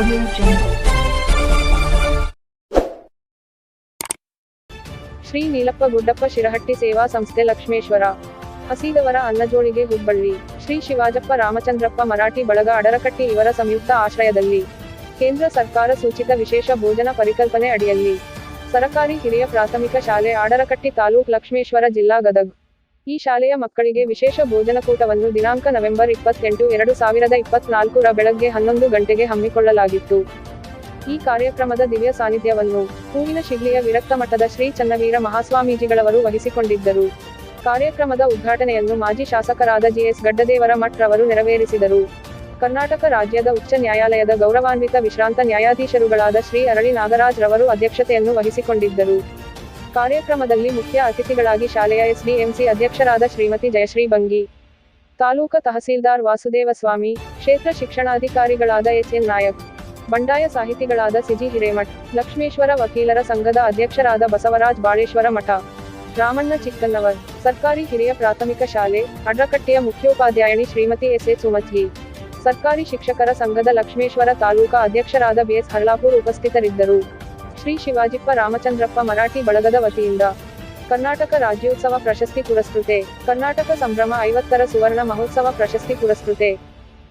ಶ್ರೀ ನೀಲಪ್ಪ ಗುಡ್ಡಪ್ಪ ಶಿರಹಟ್ಟಿ ಸೇವಾ ಸಂಸ್ಥೆ ಲಕ್ಷ್ಮೇಶ್ವರ. ಹಸಿದವರ ಅನ್ನಜೋಳಿಗೆ ಹುಬ್ಬಳ್ಳಿ. ಶ್ರೀ ಶಿವಾಜಪ್ಪ ರಾಮಚಂದ್ರಪ್ಪ ಮರಾಠಿ ಬಳಗ ಅಡರಕಟ್ಟಿ ಇವರ ಸಂಯುಕ್ತ ಆಶ್ರಯದಲ್ಲಿ. ಕೇಂದ್ರ ಸರ್ಕಾರ ಸೂಚಿತ ವಿಶೇಷ ಭೋಜನ ಪರಿಕಲ್ಪನೆ ಅಡಿಯಲ್ಲಿ. ಸರಕಾರಿ ಹಿರಿಯ ಪ್ರಾಥಮಿಕ ಶಾಲೆ ಆಡರಕಟ್ಟಿ ತಾಲೂಕ್ ಲಕ್ಷ್ಮೇಶ್ವರ ಜಿಲ್ಲಾ ಗದಗ್. ಈ ಶಾಲೆಯ ಮಕ್ಕಳಿಗೆ ವಿಶೇಷ ಭೋಜನಕೂಟವನ್ನು ದಿನಾಂಕ ನವೆಂಬರ್ ಇಪ್ಪತ್ತೆಂಟು, ಎರಡು ಸಾವಿರದ ಇಪ್ಪತ್ನಾಲ್ಕರ ಬೆಳಗ್ಗೆ ಹನ್ನೊಂದು ಗಂಟೆಗೆ ಹಮ್ಮಿಕೊಳ್ಳಲಾಗಿತ್ತು. ಈ ಕಾರ್ಯಕ್ರಮದ ದಿವ್ಯ ಸಾನ್ನಿಧ್ಯವನ್ನು ಹೂವಿನ ಶಿಗ್ಲಿಯ ವಿರಕ್ತ ಮಠದ ಶ್ರೀ ಚನ್ನವೀರ ಮಹಾಸ್ವಾಮೀಜಿಗಳವರು ವಹಿಸಿಕೊಂಡಿದ್ದರು. ಕಾರ್ಯಕ್ರಮದ ಉದ್ಘಾಟನೆಯನ್ನು ಮಾಜಿ ಶಾಸಕರಾದ ಜಿಎಸ್ ಗಡ್ಡದೇವರ ಮಠ್ ರವರು ನೆರವೇರಿಸಿದರು. ಕರ್ನಾಟಕ ರಾಜ್ಯದ ಉಚ್ಚ ನ್ಯಾಯಾಲಯದ ಗೌರವಾನ್ವಿತ ವಿಶ್ರಾಂತ ನ್ಯಾಯಾಧೀಶರುಗಳಾದ ಶ್ರೀ ಅರಳಿ ನಾಗರಾಜ್ ರವರು ಅಧ್ಯಕ್ಷತೆಯನ್ನು ವಹಿಸಿಕೊಂಡಿದ್ದರು. ಕಾರ್ಯಕ್ರಮದಲ್ಲಿ ಮುಖ್ಯ ಅತಿಥಿಗಳಾಗಿ ಶಾಲೆಯ ಎಸ್ಡಿಎಂಸಿ ಅಧ್ಯಕ್ಷರಾದ ಶ್ರೀಮತಿ ಜಯಶ್ರೀ ಬಂಗಿ, ತಾಲೂಕ ತಹಸೀಲ್ದಾರ್ ವಾಸುದೇವ ಸ್ವಾಮಿ, ಕ್ಷೇತ್ರ ಶಿಕ್ಷಣಾಧಿಕಾರಿಗಳಾದ ಎಚ್ಎನ್ ನಾಯಕ್, ಬಂಡಾಯ ಸಾಹಿತಿಗಳಾದ ಸಿಜಿ ಹಿರೇಮಠ್, ಲಕ್ಷ್ಮೇಶ್ವರ ವಕೀಲರ ಸಂಘದ ಅಧ್ಯಕ್ಷರಾದ ಬಸವರಾಜ್ ಬಾಳೇಶ್ವರ ಮಠ, ರಾಮಣ್ಣ ಚಿಕ್ಕನ್ನವರ್, ಸರ್ಕಾರಿ ಹಿರಿಯ ಪ್ರಾಥಮಿಕ ಶಾಲೆ, ಅಡ್ರಕಟ್ಟೆಯ ಮುಖ್ಯೋಪಾಧ್ಯಾಯಿನಿ ಶ್ರೀಮತಿ ಎಸ್ ಎ ಸುಮತ್ಗಿ ಸರ್ಕಾರಿ ಶಿಕ್ಷಕರ ಸಂಘದ ಲಕ್ಷ್ಮೇಶ್ವರ ತಾಲೂಕಾ ಅಧ್ಯಕ್ಷರಾದ ಬಿಎಸ್ ಹರ್ಲಾಪುರ್ ಉಪಸ್ಥಿತರಿದ್ದರು. ಶ್ರೀ ಶಿವಾಜಿಪ್ಪ ರಾಮಚಂದ್ರಪ್ಪ ಮರಾಠಿ ಬಳಗದ ವತಿಯಿಂದ. ಕರ್ನಾಟಕ ರಾಜ್ಯೋತ್ಸವ ಪ್ರಶಸ್ತಿ ಪುರಸ್ಕೃತೆ, ಕರ್ನಾಟಕ ಸಂಭ್ರಮ ಐವತ್ತರ ಸುವರ್ಣ ಮಹೋತ್ಸವ ಪ್ರಶಸ್ತಿ ಪುರಸ್ಕೃತೆ.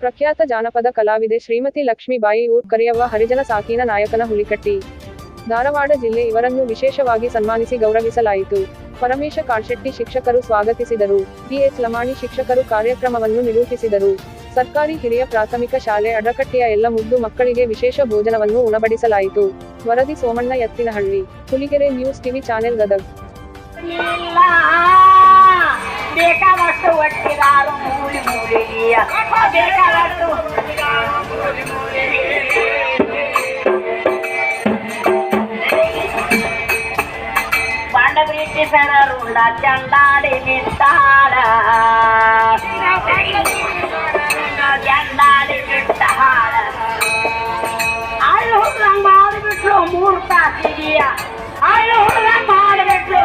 ಪ್ರಖ್ಯಾತ ಜಾನಪದ ಕಲಾವಿದೆ ಶ್ರೀಮತಿ ಲಕ್ಷ್ಮೀಬಾಯಿ ಊರ್ ಕರಿಯವ್ವ ಹರಿಜನ ಸಾಕೀನ ನಾಯಕನ ಹುಲಿಕಟ್ಟಿ. ಧಾರವಾಡ ಜಿಲ್ಲೆ ಇವರನ್ನು ವಿಶೇಷವಾಗಿ ಸನ್ಮಾನಿಸಿ ಗೌರವಿಸಲಾಯಿತು. ಪರಮೇಶ ಕಾಳ್ಶೆಟ್ಟಿ ಶಿಕ್ಷಕರು ಸ್ವಾಗತಿಸಿದರು. ಡಿಎಚ್ ಲಮಾಣಿ ಶಿಕ್ಷಕರು ಕಾರ್ಯಕ್ರಮವನ್ನು ನಿರೂಪಿಸಿದರು. ಸರ್ಕಾರಿ ಹಿರಿಯ ಪ್ರಾಥಮಿಕ ಶಾಲೆ ಅಡಕಟ್ಟೆಯ ಎಲ್ಲ ಮುದ್ದು ಮಕ್ಕಳಿಗೆ ವಿಶೇಷ ಭೋಜನವನ್ನು ಉಣಬಡಿಸಲಾಯಿತು. ವರದಿ Somanna Ettinahalli Huligere news TV channel Gadag ಇಲ್ಲ ಬೇಕಾದಷ್ಟು ಒಟ್ಟಿಗಾರು ಮೂಲಿ ಮೂಲಿಗೆಯ ಬೇಕಾದಷ್ಟು ಬಂಡ ಬ್ರಿಟಿಷರ ರುಂಡ ಚಂಡಾಡಿ ನಿಂತಾಳ తాకి ఆయో మాడ పెట్టు